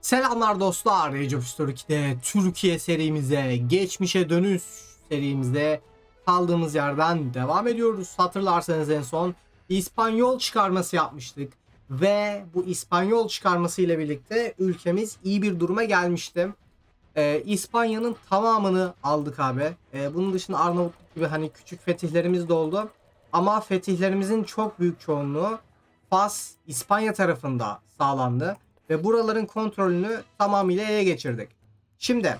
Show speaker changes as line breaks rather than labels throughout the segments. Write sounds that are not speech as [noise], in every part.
Selamlar dostlar. Age of History 2'de Türkiye serimize, geçmişe dönüş serimizde kaldığımız yerden devam ediyoruz. Hatırlarsanız en son İspanyol çıkarması yapmıştık. Ve bu İspanyol çıkarması ile birlikte ülkemiz iyi bir duruma gelmişti. Ee, İspanya'nın tamamını aldık abi. Ee, bunun dışında Arnavutluk gibi hani küçük fetihlerimiz de oldu. Ama fetihlerimizin çok büyük çoğunluğu Fas, İspanya tarafında sağlandı ve buraların kontrolünü tamamıyla ele geçirdik. Şimdi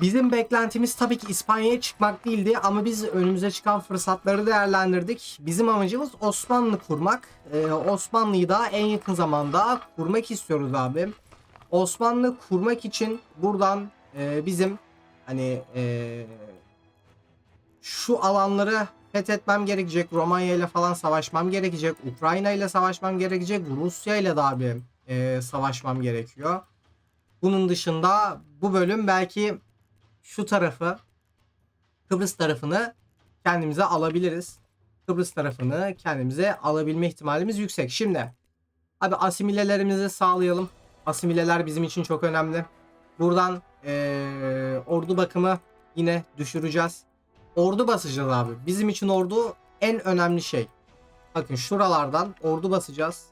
bizim beklentimiz tabii ki İspanya'ya çıkmak değildi ama biz önümüze çıkan fırsatları değerlendirdik. Bizim amacımız Osmanlı kurmak. Ee, Osmanlı'yı da en yakın zamanda kurmak istiyoruz abi. Osmanlı kurmak için buradan e, bizim hani e, şu alanları fethetmem gerekecek. Romanya ile falan savaşmam gerekecek. Ukrayna ile savaşmam gerekecek. Rusya ile de abi e, savaşmam gerekiyor. Bunun dışında bu bölüm belki şu tarafı Kıbrıs tarafını kendimize alabiliriz. Kıbrıs tarafını kendimize alabilme ihtimalimiz yüksek. Şimdi abi asimilelerimizi sağlayalım. Asimileler bizim için çok önemli. Buradan e, ordu bakımı yine düşüreceğiz. Ordu basacağız abi. Bizim için ordu en önemli şey. Bakın şuralardan ordu basacağız.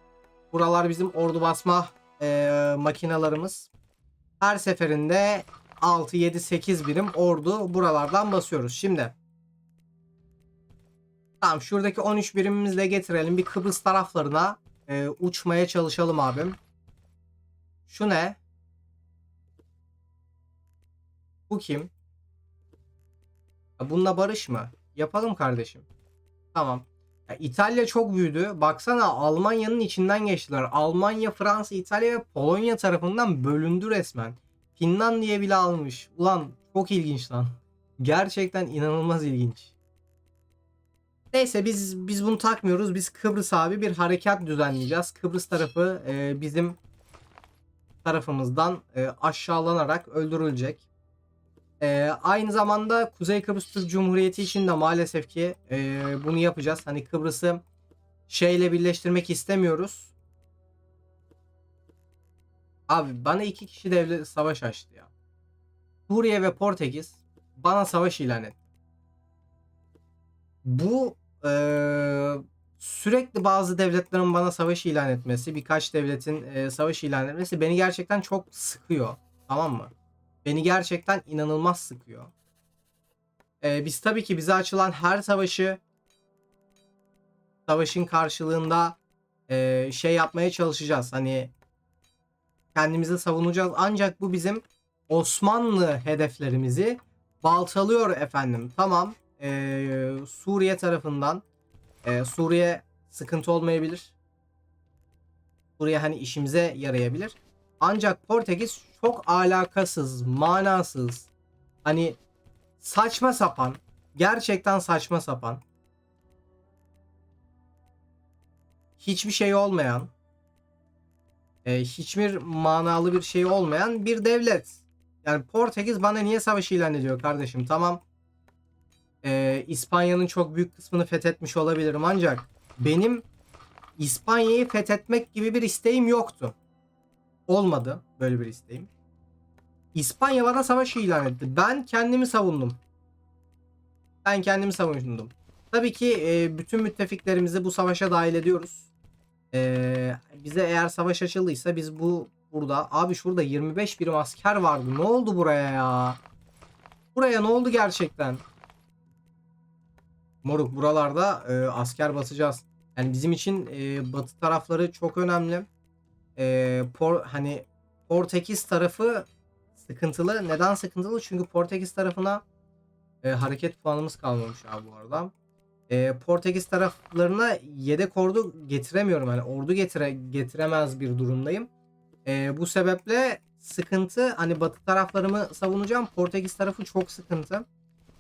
Buralar bizim ordu basma e, makinalarımız. Her seferinde 6, 7, 8 birim ordu buralardan basıyoruz. Şimdi Tamam şuradaki 13 birimimizle getirelim. Bir Kıbrıs taraflarına e, uçmaya çalışalım abim. Şu ne? Bu kim? Bununla barış mı? Yapalım kardeşim. Tamam. Ya İtalya çok büyüdü. Baksana Almanya'nın içinden geçtiler. Almanya, Fransa, İtalya ve Polonya tarafından bölündü resmen. Finlandiya bile almış. Ulan çok ilginç lan. Gerçekten inanılmaz ilginç. Neyse biz biz bunu takmıyoruz. Biz Kıbrıs abi bir harekat düzenleyeceğiz. Kıbrıs tarafı e, bizim tarafımızdan e, aşağılanarak öldürülecek. Ee, aynı zamanda Kuzey Kıbrıs Türk Cumhuriyeti için de maalesef ki e, bunu yapacağız. Hani Kıbrıs'ı şeyle birleştirmek istemiyoruz. Abi bana iki kişi devlet savaş açtı ya. Suriye ve Portekiz bana savaş ilan etti. Bu e, sürekli bazı devletlerin bana savaş ilan etmesi, birkaç devletin e, savaş ilan etmesi beni gerçekten çok sıkıyor. Tamam mı? Beni gerçekten inanılmaz sıkıyor. Ee, biz tabii ki bize açılan her savaşı savaşın karşılığında e, şey yapmaya çalışacağız. Hani kendimizi savunacağız. Ancak bu bizim Osmanlı hedeflerimizi baltalıyor efendim. Tamam. Ee, Suriye tarafından e, Suriye sıkıntı olmayabilir. Suriye hani işimize yarayabilir. Ancak Portekiz çok alakasız, manasız. Hani saçma sapan. Gerçekten saçma sapan. Hiçbir şey olmayan. E, hiçbir manalı bir şey olmayan bir devlet. Yani Portekiz bana niye savaş ilan ediyor kardeşim? Tamam. E, İspanya'nın çok büyük kısmını fethetmiş olabilirim ancak benim İspanya'yı fethetmek gibi bir isteğim yoktu. Olmadı böyle bir isteğim. İspanya bana savaş ilan etti. Ben kendimi savundum. Ben kendimi savundum. Tabii ki e, bütün müttefiklerimizi bu savaşa dahil ediyoruz. E, bize eğer savaş açıldıysa biz bu burada abi şurada 25 birim asker vardı. Ne oldu buraya ya? Buraya ne oldu gerçekten? Moruk buralarda e, asker basacağız. Yani bizim için e, batı tarafları çok önemli. E, por, hani Portekiz tarafı sıkıntılı. Neden sıkıntılı? Çünkü Portekiz tarafına e, hareket puanımız kalmamış abi bu arada. E, Portekiz taraflarına yedek ordu getiremiyorum. Yani ordu getire, getiremez bir durumdayım. E, bu sebeple sıkıntı. Hani batı taraflarımı savunacağım. Portekiz tarafı çok sıkıntı.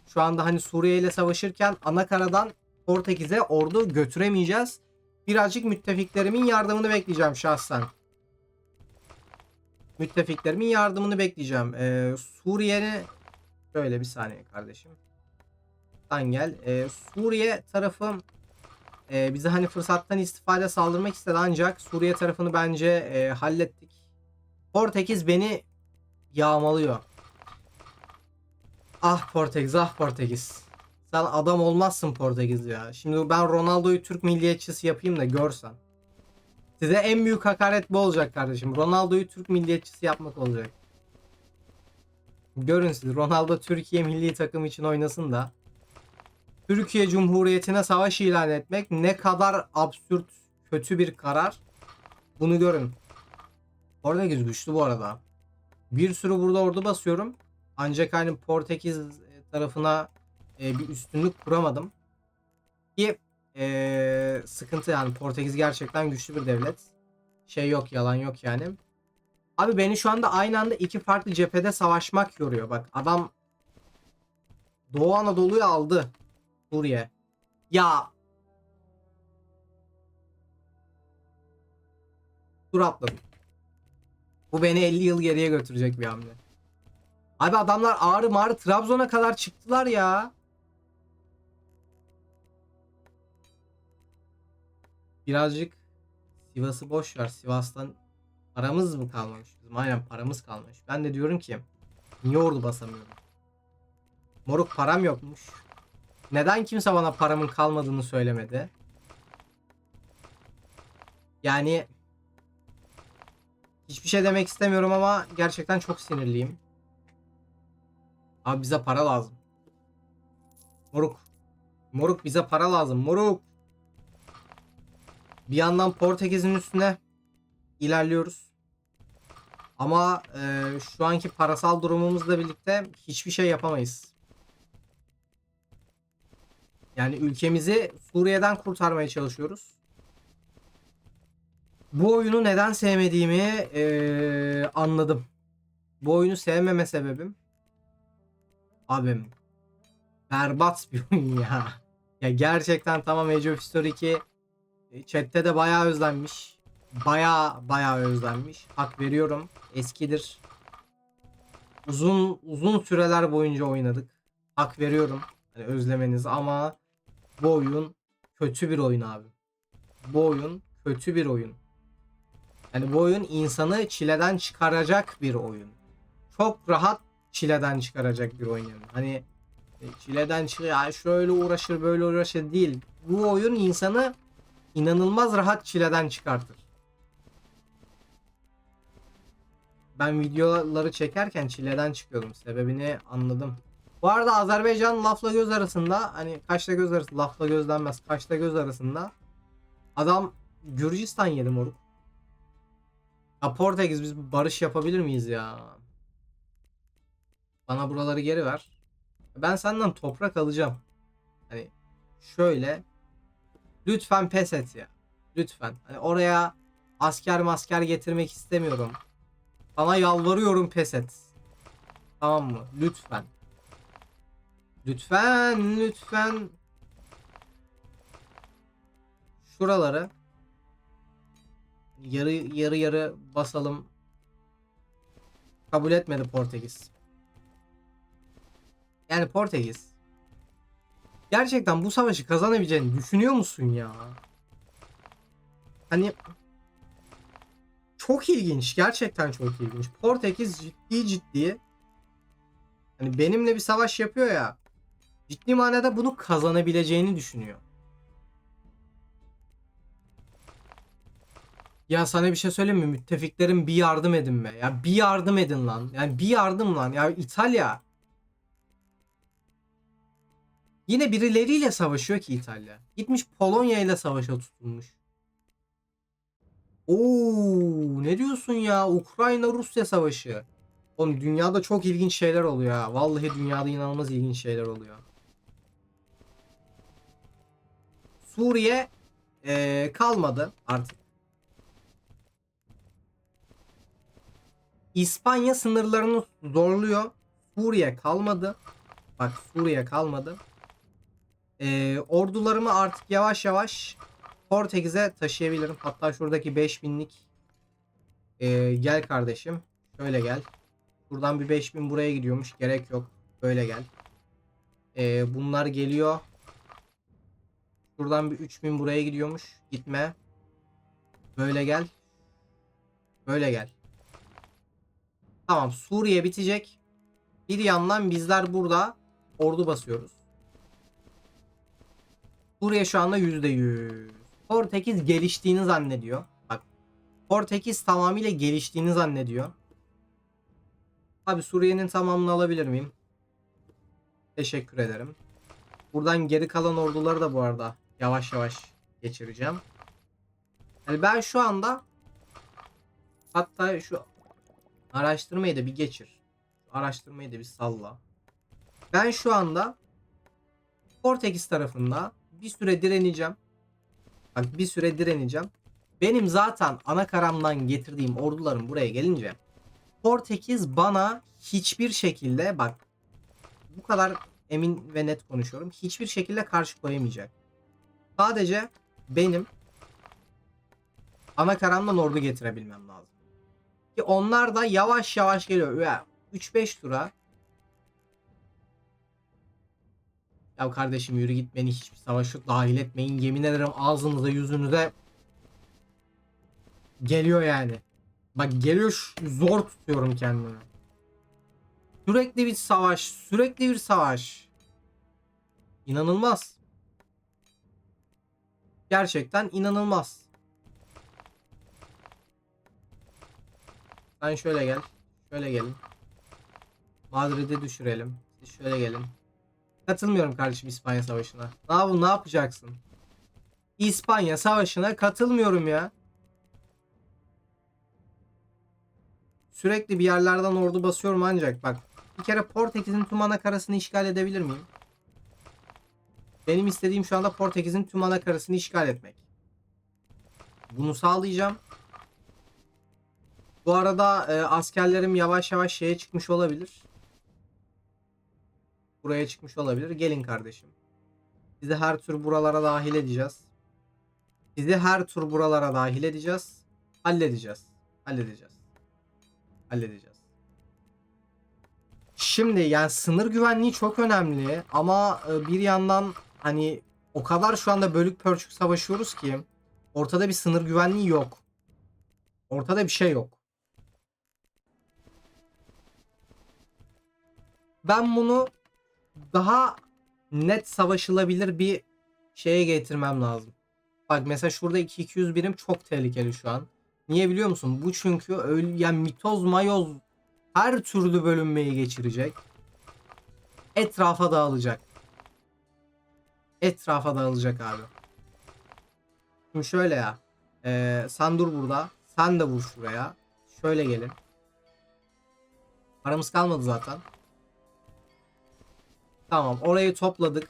Şu anda hani Suriye ile savaşırken ana karadan Portekiz'e ordu götüremeyeceğiz. Birazcık müttefiklerimin yardımını bekleyeceğim şahsen müttefiklerimin yardımını bekleyeceğim. Ee, Suriye'nin şöyle bir saniye kardeşim. Sen gel. Ee, Suriye tarafı e, bize hani fırsattan istifade saldırmak istedi ancak Suriye tarafını bence e, hallettik. Portekiz beni yağmalıyor. Ah Portekiz, ah Portekiz. Sen adam olmazsın Portekiz ya. Şimdi ben Ronaldo'yu Türk milliyetçisi yapayım da görsen. Size en büyük hakaret bu olacak kardeşim. Ronaldo'yu Türk milliyetçisi yapmak olacak. Görün siz Ronaldo Türkiye milli takım için oynasın da Türkiye Cumhuriyeti'ne savaş ilan etmek ne kadar absürt kötü bir karar. Bunu görün. Portekiz güçlü bu arada. Bir sürü burada ordu basıyorum. Ancak hani Portekiz tarafına e, bir üstünlük kuramadım. Ki e, sıkıntı yani Portekiz gerçekten güçlü bir devlet. Şey yok yalan yok yani. Abi beni şu anda aynı anda iki farklı cephede savaşmak yoruyor. Bak adam Doğu Anadolu'yu aldı. Suriye. Ya Dur atladım. Bu beni 50 yıl geriye götürecek bir hamle. Abi adamlar ağrı mağrı Trabzon'a kadar çıktılar ya. Birazcık Sivas'ı boş ver. Sivas'tan paramız mı kalmamış bizim? Aynen paramız kalmış. Ben de diyorum ki niye ordu basamıyorum? Moruk param yokmuş. Neden kimse bana paramın kalmadığını söylemedi? Yani hiçbir şey demek istemiyorum ama gerçekten çok sinirliyim. Abi bize para lazım. Moruk. Moruk bize para lazım. Moruk. Bir yandan Portekiz'in üstüne ilerliyoruz. Ama e, şu anki parasal durumumuzla birlikte hiçbir şey yapamayız. Yani ülkemizi Suriye'den kurtarmaya çalışıyoruz. Bu oyunu neden sevmediğimi e, anladım. Bu oyunu sevmeme sebebim abim berbat bir oyun ya. Ya gerçekten tamam Age of History 2 e, chatte de bayağı özlenmiş. Bayağı bayağı özlenmiş. Hak veriyorum. Eskidir. Uzun uzun süreler boyunca oynadık. Hak veriyorum. Hani özlemeniz ama bu oyun kötü bir oyun abi. Bu oyun kötü bir oyun. Yani bu oyun insanı çileden çıkaracak bir oyun. Çok rahat çileden çıkaracak bir oyun yani. Hani e, çileden çıkıyor şöyle uğraşır böyle uğraşır değil. Bu oyun insanı inanılmaz rahat çileden çıkartır. Ben videoları çekerken çileden çıkıyordum. Sebebini anladım. Bu arada Azerbaycan lafla göz arasında hani kaçta göz arası lafla göz denmez kaçta göz arasında adam Gürcistan yedi moruk. Ya Portekiz biz barış yapabilir miyiz ya? Bana buraları geri ver. Ben senden toprak alacağım. Hani şöyle lütfen pes et ya. Lütfen. Hani oraya asker masker getirmek istemiyorum. Sana yalvarıyorum pes et. Tamam mı? Lütfen. Lütfen, lütfen. Şuraları yarı yarı yarı basalım. Kabul etmedi Portekiz. Yani Portekiz. Gerçekten bu savaşı kazanabileceğini düşünüyor musun ya? Hani çok ilginç. Gerçekten çok ilginç. Portekiz ciddi ciddi hani benimle bir savaş yapıyor ya. Ciddi manada bunu kazanabileceğini düşünüyor. Ya sana bir şey söyleyeyim mi? Müttefiklerin bir yardım edin be. Ya bir yardım edin lan. Yani bir yardım lan. Ya İtalya Yine birileriyle savaşıyor ki İtalya. Gitmiş Polonya ile savaşa tutulmuş. Oo, ne diyorsun ya? Ukrayna Rusya savaşı. Oğlum dünyada çok ilginç şeyler oluyor ha. Vallahi dünyada inanılmaz ilginç şeyler oluyor. Suriye ee, kalmadı artık. İspanya sınırlarını zorluyor. Suriye kalmadı. Bak Suriye kalmadı. Ee, ordularımı artık yavaş yavaş Portekiz'e taşıyabilirim. Hatta şuradaki 5000'lik ee, gel kardeşim. Şöyle gel. Buradan bir 5000 buraya gidiyormuş. Gerek yok. Böyle gel. Ee, bunlar geliyor. Buradan bir 3000 buraya gidiyormuş. Gitme. Böyle gel. Böyle gel. Tamam Suriye bitecek. Bir yandan bizler burada ordu basıyoruz. Suriye şu anda %100. Portekiz geliştiğini zannediyor. Bak Portekiz tamamıyla geliştiğini zannediyor. Abi Suriye'nin tamamını alabilir miyim? Teşekkür ederim. Buradan geri kalan orduları da bu arada yavaş yavaş geçireceğim. Yani ben şu anda hatta şu araştırmayı da bir geçir. Araştırmayı da bir salla. Ben şu anda Portekiz tarafında bir süre direneceğim. Bak bir süre direneceğim. Benim zaten ana karamdan getirdiğim ordularım buraya gelince Portekiz bana hiçbir şekilde bak bu kadar emin ve net konuşuyorum. Hiçbir şekilde karşı koyamayacak. Sadece benim ana karamdan ordu getirebilmem lazım. Ki onlar da yavaş yavaş geliyor. Ya 3-5 tura. Ya kardeşim yürü git beni hiçbir savaşa dahil etmeyin. Yemin ederim ağzınıza yüzünüze geliyor yani. Bak geliyor zor tutuyorum kendimi. Sürekli bir savaş, sürekli bir savaş. İnanılmaz. Gerçekten inanılmaz. Sen şöyle gel. Şöyle gelin. Madrid'i düşürelim. Siz şöyle gelin. Katılmıyorum kardeşim İspanya Savaşı'na. Yap ne yapacaksın? İspanya Savaşı'na katılmıyorum ya. Sürekli bir yerlerden ordu basıyorum ancak bak. Bir kere Portekiz'in tüm ana karasını işgal edebilir miyim? Benim istediğim şu anda Portekiz'in tüm ana karasını işgal etmek. Bunu sağlayacağım. Bu arada e, askerlerim yavaş yavaş şeye çıkmış olabilir. Buraya çıkmış olabilir. Gelin kardeşim. Sizi her tür buralara dahil edeceğiz. Sizi her tür buralara dahil edeceğiz. Halledeceğiz. Halledeceğiz. Halledeceğiz. Şimdi yani sınır güvenliği çok önemli ama e, bir yandan hani o kadar şu anda bölük pörçük savaşıyoruz ki ortada bir sınır güvenliği yok. Ortada bir şey yok. Ben bunu daha net savaşılabilir bir şeye getirmem lazım. Bak mesela şurada 2 birim çok tehlikeli şu an. Niye biliyor musun? Bu çünkü öyle yani mitoz mayoz her türlü bölünmeyi geçirecek. Etrafa dağılacak. Etrafa dağılacak abi. Şimdi şöyle ya. Ee, sen dur burada. Sen de vur şuraya. Şöyle gelin. Paramız kalmadı zaten. Tamam orayı topladık.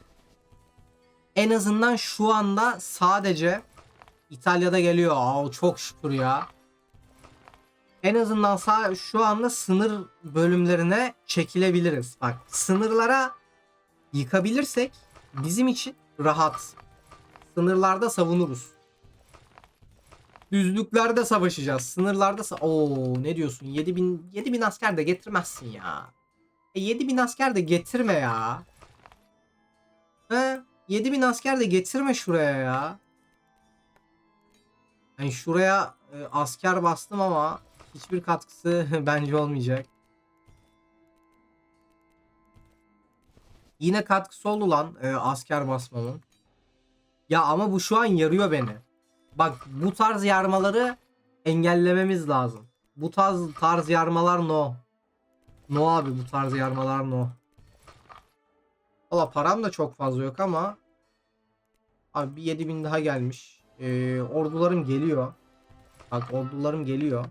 En azından şu anda sadece İtalya'da geliyor. Aa, çok şükür ya. En azından sağ, şu anda sınır bölümlerine çekilebiliriz. Bak sınırlara yıkabilirsek bizim için rahat. Sınırlarda savunuruz. Düzlüklerde savaşacağız. Sınırlarda sa Oo ne diyorsun? 7000 7000 asker de getirmezsin ya. E 7000 asker de getirme ya. He? 7000 asker de getirme şuraya ya. Yani şuraya e, asker bastım ama hiçbir katkısı [laughs] bence olmayacak. Yine katkısı oldu lan e, asker basmamın. Ya ama bu şu an yarıyor beni. Bak bu tarz yarmaları engellememiz lazım. Bu tarz tarz yarmalar no. No abi bu tarz yarmalar no. Valla param da çok fazla yok ama Abi bir 7000 daha gelmiş. Ee, ordularım geliyor. Bak ordularım geliyor.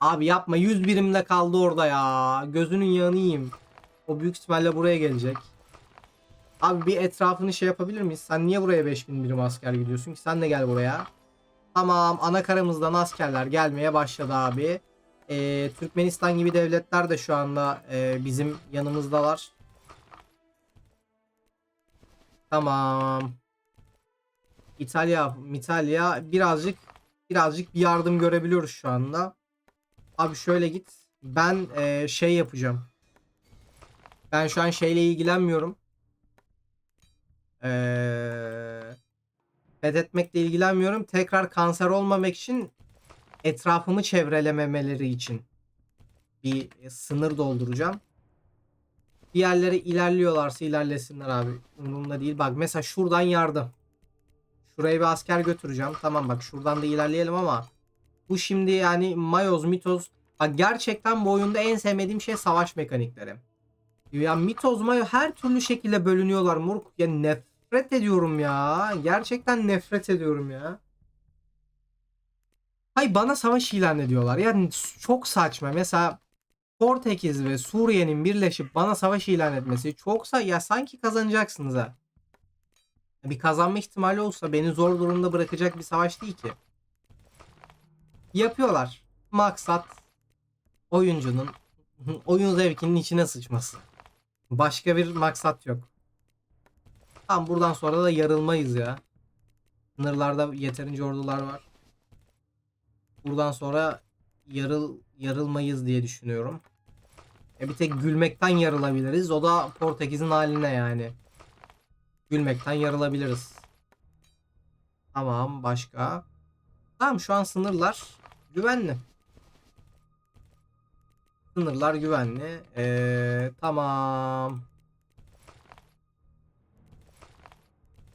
Abi yapma 100 birimle kaldı orada ya. Gözünün yağını yiyeyim. O büyük ihtimalle buraya gelecek. Abi bir etrafını şey yapabilir miyiz? Sen niye buraya 5000 birim asker gidiyorsun ki? Sen de gel buraya. Tamam ana karamızdan askerler gelmeye başladı abi. Ee, Türkmenistan gibi devletler de şu anda e, bizim yanımızdalar. Tamam. İtalya, İtalya birazcık birazcık bir yardım görebiliyoruz şu anda. Abi şöyle git. Ben e, şey yapacağım. Ben şu an şeyle ilgilenmiyorum. Eee fethetmekle ilgilenmiyorum. Tekrar kanser olmamak için etrafımı çevrelememeleri için bir sınır dolduracağım. Diğerleri ilerliyorlarsa ilerlesinler abi. Umurumda değil. Bak mesela şuradan yardım. Şuraya bir asker götüreceğim. Tamam bak şuradan da ilerleyelim ama bu şimdi yani Mayoz, Mitoz bak gerçekten bu oyunda en sevmediğim şey savaş mekanikleri. Ya Mitoz, Mayo her türlü şekilde bölünüyorlar moruk. Ya nefret ediyorum ya. Gerçekten nefret ediyorum ya. Hay bana savaş ilan ediyorlar. Yani çok saçma. Mesela Portekiz ve Suriye'nin birleşip bana savaş ilan etmesi çoksa ya sanki kazanacaksınız ha. Bir kazanma ihtimali olsa beni zor durumda bırakacak bir savaş değil ki. Yapıyorlar. Maksat oyuncunun [laughs] oyun zevkinin içine sıçması. Başka bir maksat yok. Tam buradan sonra da yarılmayız ya. Sınırlarda yeterince ordular var. Buradan sonra yarıl yarılmayız diye düşünüyorum. E bir tek gülmekten yarılabiliriz. O da Portekiz'in haline yani. Gülmekten yarılabiliriz. Tamam başka. Tamam şu an sınırlar güvenli. Sınırlar güvenli. Ee, tamam.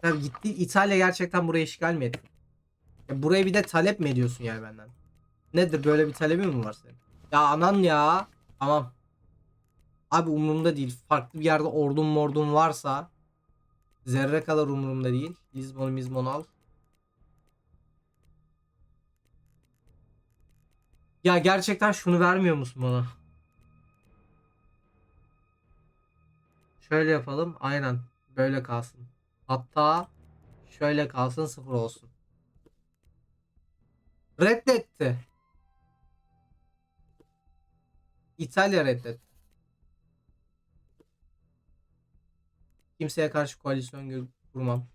Tabii gitti İtalya gerçekten burayı işgal mi etti? Ya buraya bir de talep mi ediyorsun yani benden? Nedir böyle bir talebin mi var senin? Ya anan ya. Tamam. Abi umurumda değil. Farklı bir yerde ordun mordun varsa zerre kadar umurumda değil. Lizbon Mizbon al. Ya gerçekten şunu vermiyor musun bana? Şöyle yapalım. Aynen. Böyle kalsın. Hatta şöyle kalsın sıfır olsun. Reddetti. İtalya reddetti. Kimseye karşı koalisyon kurmam.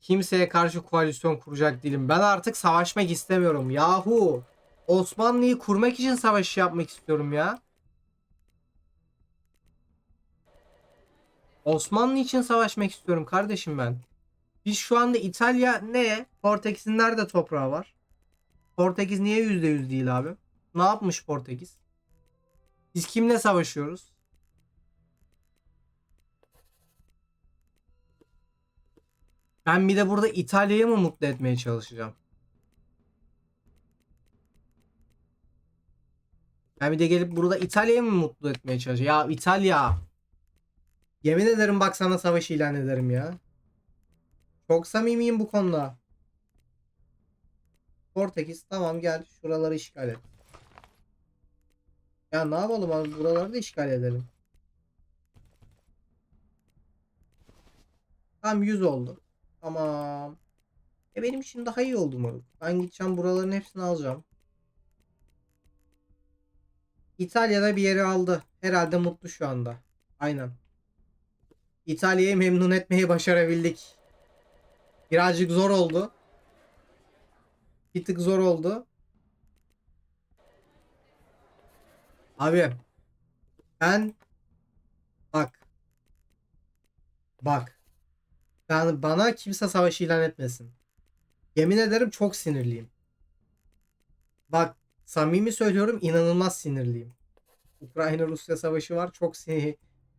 Kimseye karşı koalisyon kuracak değilim. Ben artık savaşmak istemiyorum. Yahu. Osmanlı'yı kurmak için savaş yapmak istiyorum ya. Osmanlı için savaşmak istiyorum kardeşim ben. Biz şu anda İtalya ne? Portekiz'in nerede toprağı var? Portekiz niye %100 değil abi? Ne yapmış Portekiz? Biz kimle savaşıyoruz? Ben bir de burada İtalya'yı mı mutlu etmeye çalışacağım? Ben bir de gelip burada İtalya'yı mı mutlu etmeye çalışacağım? Ya İtalya. Yemin ederim bak sana savaş ilan ederim ya. Çok samimiyim bu konuda. Portekiz tamam gel şuraları işgal et. Ya ne yapalım abi buraları da işgal edelim. Tam 100 oldu. Tamam. E benim için daha iyi oldu moruk. Ben gideceğim buraların hepsini alacağım. İtalya'da bir yeri aldı. Herhalde mutlu şu anda. Aynen. İtalya'yı memnun etmeyi başarabildik. Birazcık zor oldu. Bir tık zor oldu. Abi ben bak bak yani bana kimse savaşı ilan etmesin. Yemin ederim çok sinirliyim. Bak samimi söylüyorum inanılmaz sinirliyim. Ukrayna-Rusya savaşı var. Çok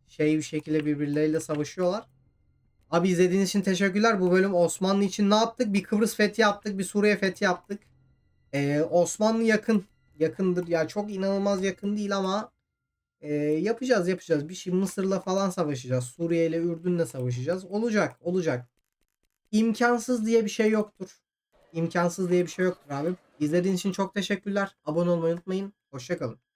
şey bir şekilde birbirleriyle savaşıyorlar. Abi izlediğiniz için teşekkürler. Bu bölüm Osmanlı için ne yaptık? Bir Kıbrıs fethi yaptık. Bir Suriye fethi yaptık. Ee, Osmanlı yakın. Yakındır. Yani çok inanılmaz yakın değil ama e, yapacağız yapacağız. Bir şey Mısır'la falan savaşacağız. Suriye ile Ürdün'le savaşacağız. Olacak olacak. İmkansız diye bir şey yoktur. İmkansız diye bir şey yoktur abi. İzlediğiniz için çok teşekkürler. Abone olmayı unutmayın. Hoşçakalın.